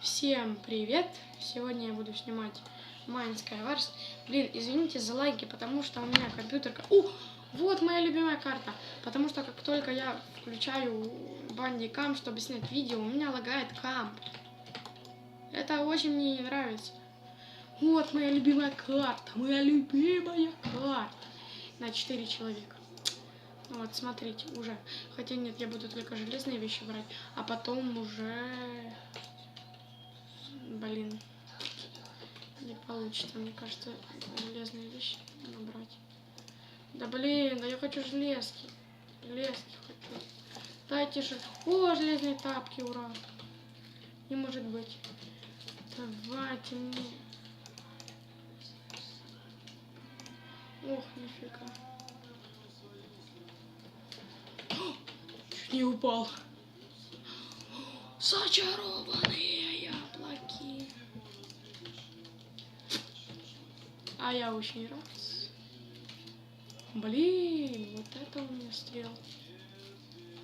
Всем привет! Сегодня я буду снимать Майнская Варс. Блин, извините за лайки, потому что у меня компьютер... О, вот моя любимая карта. Потому что как только я включаю бандикам, чтобы снять видео, у меня лагает камп. Это очень мне не нравится. Вот моя любимая карта, моя любимая карта. На 4 человека. Вот, смотрите, уже. Хотя нет, я буду только железные вещи брать, а потом уже Блин. Не получится, мне кажется, железные вещи набрать. Да блин, да я хочу железки. Железки хочу. Дайте же. О, железные тапки, ура. Не может быть. Давайте мне. Ох, нифига. Чуть не упал. Зачарованные А я очень рад. Блин, вот это у меня стрел.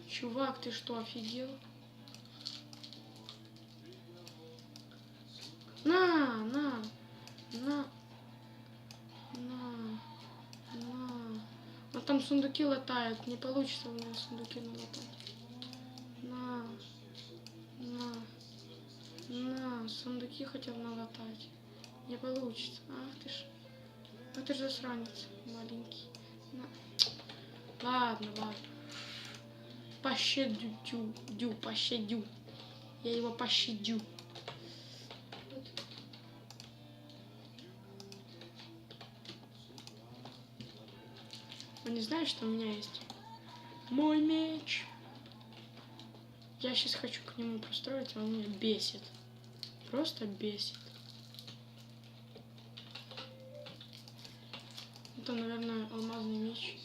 Чувак, ты что, офигел? На, на, на, на, на. А там сундуки латают. Не получится у меня сундуки налатать. На, на, на. Сундуки хотел налатать. Не получится. Ах ты ж. Ах ты ж засранец маленький. На. Ладно, ладно. Пощадю, дю, дю, пощадю. Я его пощадю. Он не знает, что у меня есть мой меч. Я сейчас хочу к нему построить, а он меня бесит. Просто бесит. Это, наверное, алмазный меч.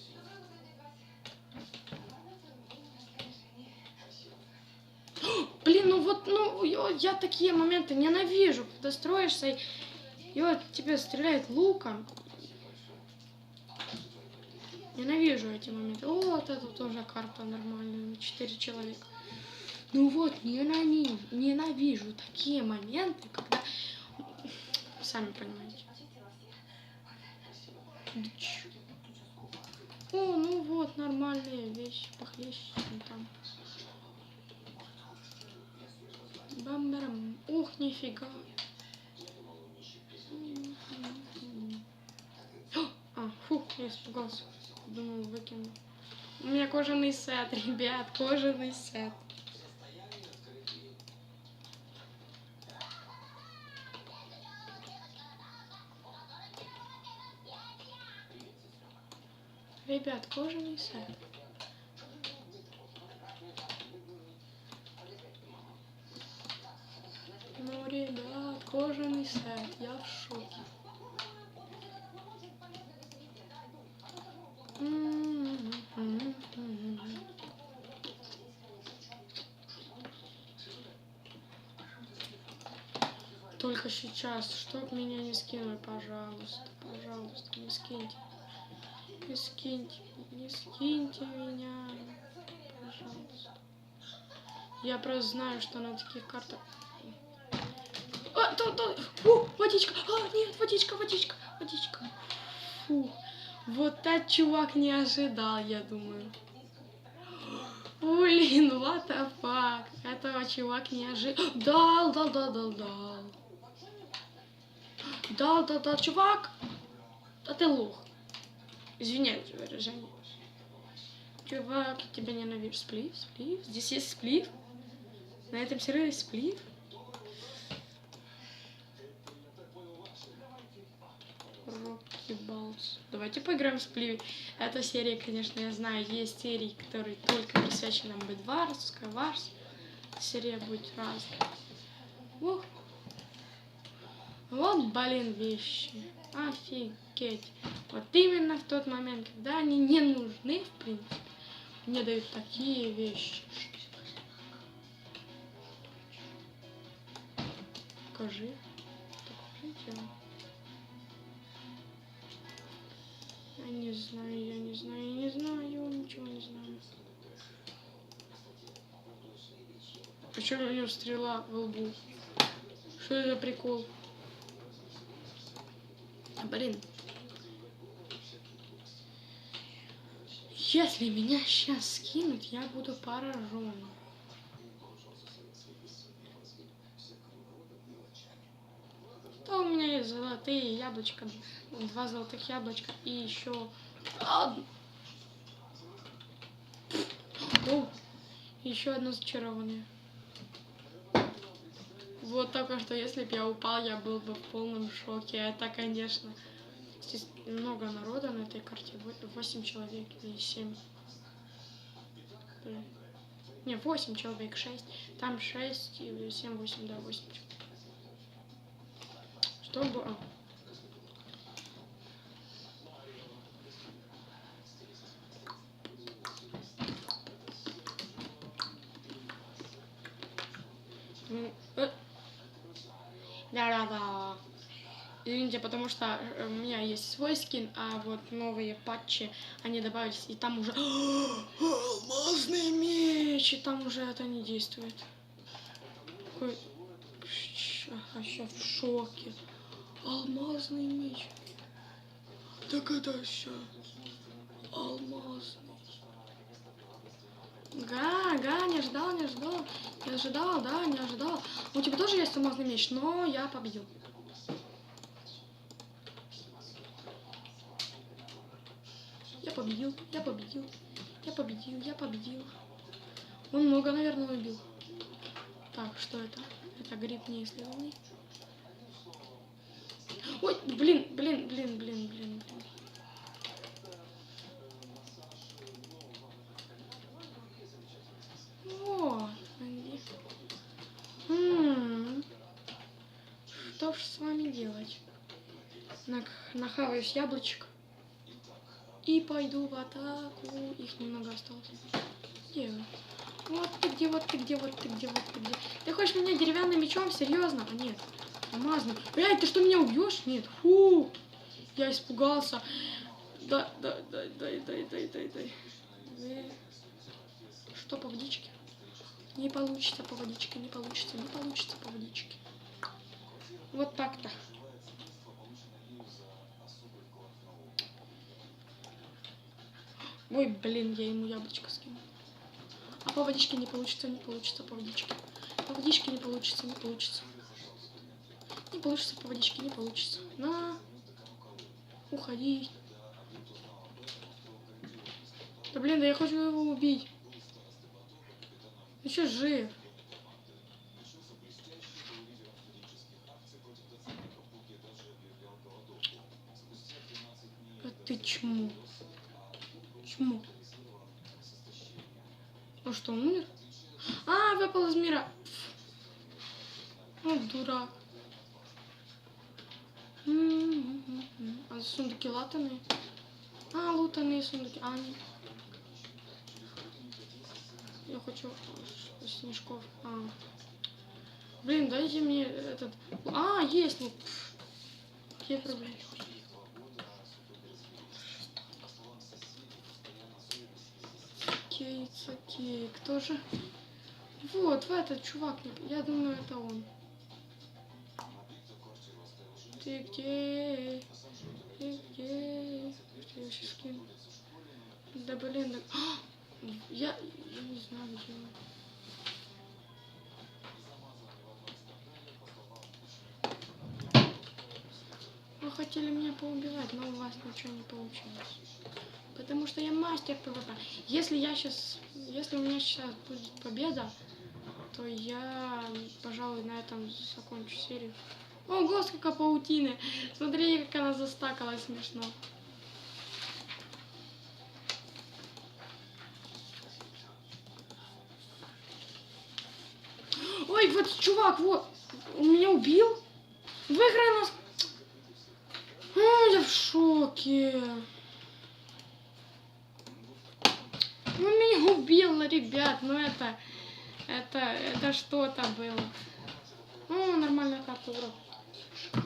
Блин, ну вот, ну, я, такие моменты ненавижу, когда строишься, и, и вот тебе стреляет луком. Ненавижу эти моменты. О, вот это тоже карта нормальная, четыре человека. Ну вот, ненавижу, ненавижу такие моменты, когда... Сами понимаете. О, ну вот, нормальные вещи, похлеще, чем там. Бам-барам. Ух, нифига. А, фух, я испугался. Думал, выкину. У меня кожаный сет, ребят, кожаный сет. Ребят, кожаный сет. Ну, ребят, кожаный сет, я в шоке. Только сейчас, чтоб меня не скинули, пожалуйста, пожалуйста, не скиньте. Не скиньте, не скиньте меня, пожалуйста. Я просто знаю, что на таких картах... А, да, да. Фу, водичка. А, нет, водичка, водичка, водичка. Фу. Вот этот чувак не ожидал, я думаю. Блин, what the fuck. Этого чувак не ожидал. Дал, дал, дал, дал, дал. Дал, дал, дал, чувак. Да ты лох. Извиняюсь за выражение. Чувак, я тебя ненавижу. Сплив, сплив. Здесь есть сплив. На этом сервере сплив. Рокки Балс. Давайте поиграем в сплив. Эта серия, конечно, я знаю, есть серии, которые только посвящены Бэдварс, Скайварс. Серия будет разная. Ух. Вот, блин, вещи. Офигеть. Вот именно в тот момент, когда они не нужны, в принципе, мне дают такие вещи. Покажи. Я не знаю, я не знаю, я не знаю, ничего не знаю. Почему у него стрела в лбу? Что это за прикол? Блин. Если меня сейчас скинут, я буду поражен. То у меня есть золотые яблочка, два золотых яблочка и еще одно. О, еще одно зачарованное. Вот только что, если бы я упал, я был бы в полном шоке. Это, конечно, здесь много народа на этой карте. 8 человек или 7. Блин. Не, 8 человек, 6. Там 6, 7, 8, да, 8 человек. Чтобы... а. М, э. Да-да-да. Извините, потому что э, у меня есть свой скин, а вот новые патчи, они добавились, и там уже алмазный меч, и там уже это не действует. Какой... Вообще в шоке. Алмазный меч. Так это все. Алмазный. Га, га, не ожидал, не ожидал. Не ожидал, да, не ожидал. У тебя тоже есть алмазный меч, но я победил. Я победил, я победил, я победил, я победил. Он много, наверное, убил. Так, что это? Это гриб неисследованный. Ой, блин, блин, блин, блин, блин, блин. Вот, они. М, Что ж с вами делать? Нах- Нахаваюсь яблочек. И пойду в атаку. Их немного осталось. Где? Вот ты где, вот ты где, вот ты где, вот ты где. Ты хочешь меня деревянным мечом? Серьезно? А нет. Алмазным. Эй, ты что, меня убьешь? Нет. Фу. Я испугался. Да, да, дай, дай, дай, дай, дай. Вы- Что по водичке? Не получится по водичке, не получится, не получится по водичке. Вот так-то. Ой, блин, я ему яблочко скину. А по водичке не получится, не получится по водичке. По водичке не получится, не получится. Не получится по водичке, не получится. На. Уходи. Да блин, да я хочу его убить. Ну что, жив? А ты чмо. Чмо. Ну что, умер? А, выпал из мира. Вот дурак. А сундуки латаные? А, лутаные сундуки. А, нет. Я хочу э, снежков. А. Блин, дайте мне этот... А, есть. Ну. Какие проблемы? Окей. Кто же? Вот, в этот чувак. Я думаю, это он. Ты где? Ты где? Я сейчас кину? Да блин, да... Я, я не знаю, где он. Хотели меня поубивать, но у вас ничего не получилось. Потому что я мастер ПВП. Если я сейчас, если у меня сейчас будет победа, то я, пожалуй, на этом закончу серию. Ого, сколько паутины! Смотри, как она застакалась смешно. Ой, вот чувак, вот, он меня убил. Выиграй нас. Шоке. Он меня убил, ребят, ну это, это, это что-то было. Ну, нормальная карта, ура.